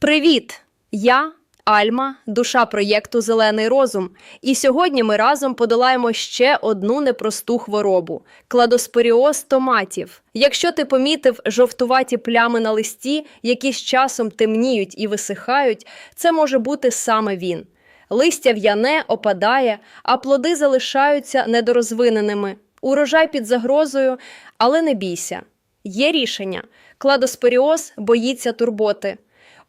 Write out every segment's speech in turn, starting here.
Привіт! Я Альма, душа проєкту Зелений розум. І сьогодні ми разом подолаємо ще одну непросту хворобу кладоспоріоз томатів. Якщо ти помітив жовтуваті плями на листі, які з часом темніють і висихають, це може бути саме він. Листя в'яне, опадає, а плоди залишаються недорозвиненими. Урожай під загрозою, але не бійся. Є рішення. Кладоспоріоз боїться турботи.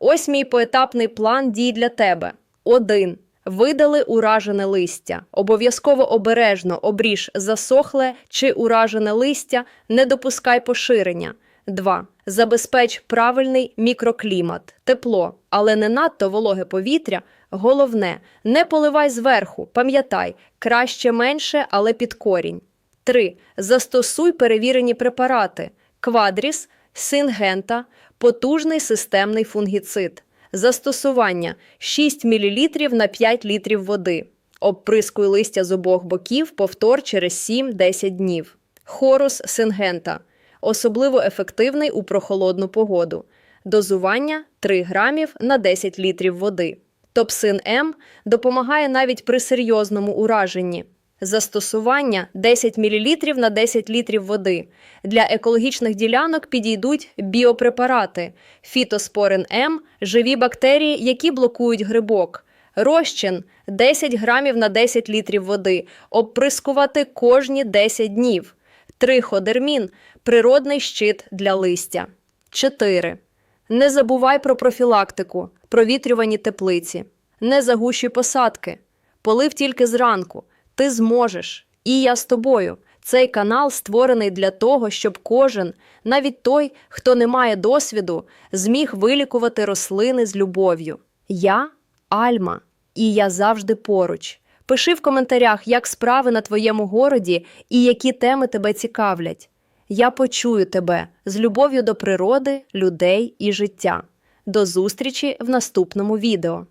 Ось мій поетапний план дій для тебе. 1. Видали уражене листя. Обов'язково обережно обріж засохле чи уражене листя, не допускай поширення. 2. Забезпеч правильний мікроклімат, тепло, але не надто вологе повітря. Головне, не поливай зверху, пам'ятай, краще менше, але під корінь. 3. Застосуй перевірені препарати. Квадріс, сингента, потужний системний фунгіцид. Застосування 6 мл на 5 літрів води. Обприскуй листя з обох боків, повтор через 7-10 днів. Хорус сингента. Особливо ефективний у прохолодну погоду. Дозування 3 грамів на 10 літрів води. Топсин М допомагає навіть при серйозному ураженні. Застосування 10 мл на 10 літрів води. Для екологічних ділянок підійдуть біопрепарати, фітоспорин М, живі бактерії, які блокують грибок. Розчин 10 грамів на 10 літрів води. Обприскувати кожні 10 днів. Триходермін природний щит для листя. 4. Не забувай про профілактику, провітрювані теплиці. Не загущуй посадки. Полив тільки зранку. Ти зможеш. І я з тобою. Цей канал створений для того, щоб кожен, навіть той, хто не має досвіду, зміг вилікувати рослини з любов'ю. Я Альма, і я завжди поруч. Пиши в коментарях, як справи на твоєму городі і які теми тебе цікавлять. Я почую тебе з любов'ю до природи, людей і життя. До зустрічі в наступному відео.